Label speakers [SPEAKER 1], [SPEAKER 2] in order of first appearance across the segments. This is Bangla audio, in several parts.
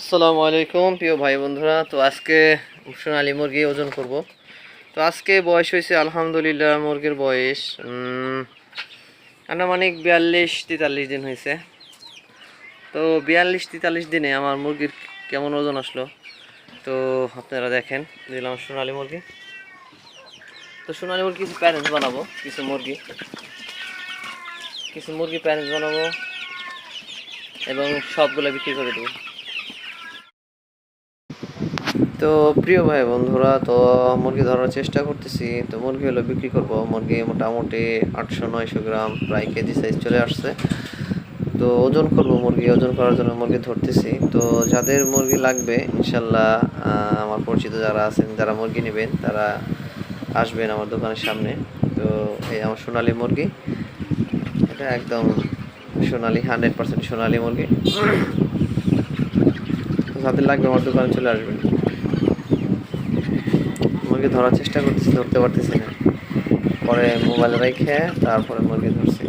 [SPEAKER 1] আসসালামু আলাইকুম, প্রিয় ভাই বন্ধুরা। তো আজকে সোনালি মুরগি ওজন করব। তো আজকে বয়স হয়েছে, আলহামদুলিল্লাহ, মুরগির বয়স আনুমানিক বিয়াল্লিশ তেতাল্লিশ দিন হয়েছে। তো বিয়াল্লিশ তেতাল্লিশ দিনে আমার মুরগির কেমন ওজন আসলো? তো আপনারা দেখেন, দিলাম সোনালি মুরগি। তো সোনালি মুরগি কিছু প্যারেন্টস বানাবো, কিছু মুরগি। কিছু মুরগি প্যারেন্টস বানাবো এবং সবগুলো বিক্রি করে দেবো। তো প্রিয় ভাই বন্ধুরা, তো মুরগি ধরার চেষ্টা করতেছি। তো মুরগি হলো বিক্রি করব। মুরগি মোটামুটি আটশো নয়শো গ্রাম, প্রায় কেজি সাইজ চলে আসছে। তো ওজন করব মুরগি, ওজন করার জন্য মুরগি ধরতেছি। তো যাদের মুরগি লাগবে, ইনশাল্লাহ আমার পরিচিত যারা আছেন, যারা মুরগি নেবেন, তারা আসবেন আমার দোকানের সামনে। তো এই আমার সোনালি মুরগি, এটা একদম সোনালি হান্ড্রেড পার্সেন্ট সোনালি মুরগি। যাদের লাগবে আমার দোকানে চলে আসবেন। মুরগি ধরার চেষ্টা করতেছি, ধরতে পারতেছি না। পরে মোবাইল রেখে তারপরে মুরগি ধরছি।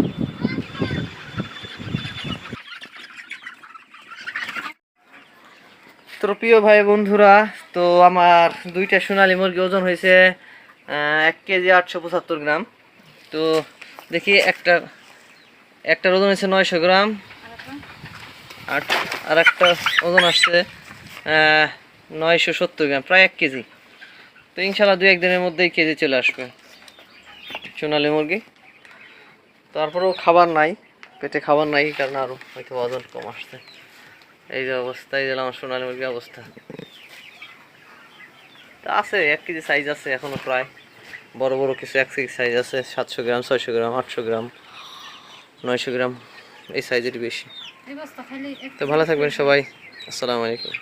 [SPEAKER 1] তো প্রিয় ভাই বন্ধুরা, তো আমার দুইটা সোনালী মুরগি ওজন হয়েছে এক কেজি আটশো পঁচাত্তর গ্রাম। তো দেখি একটা, একটার ওজন হয়েছে নয়শো গ্রাম। আর আর একটা ওজন আসছে নয়শো সত্তর গ্রাম, প্রায় এক কেজি। তো ইনশাল্লাহ দু একদিনের মধ্যেই কেজি চলে আসবে। সোনালী মুরগি। তারপরেও খাবার নাই পেটে খাবার নাই কারণ আরও হয়তো ওজন কম আসছে। এই যে অবস্থা এই যে আমার সোনালী মুরগির অবস্থা। তা আছে এক কেজি সাইজ আছে এখনও প্রায়। বড় বড় কিছু এক কেজি সাইজ আছে সাতশো গ্রাম ছয়শো গ্রাম আটশো গ্রাম নয়শো গ্রাম এই সাইজেরই বেশি। তো ভালো থাকবেন সবাই। আসসালামু আলাইকুম।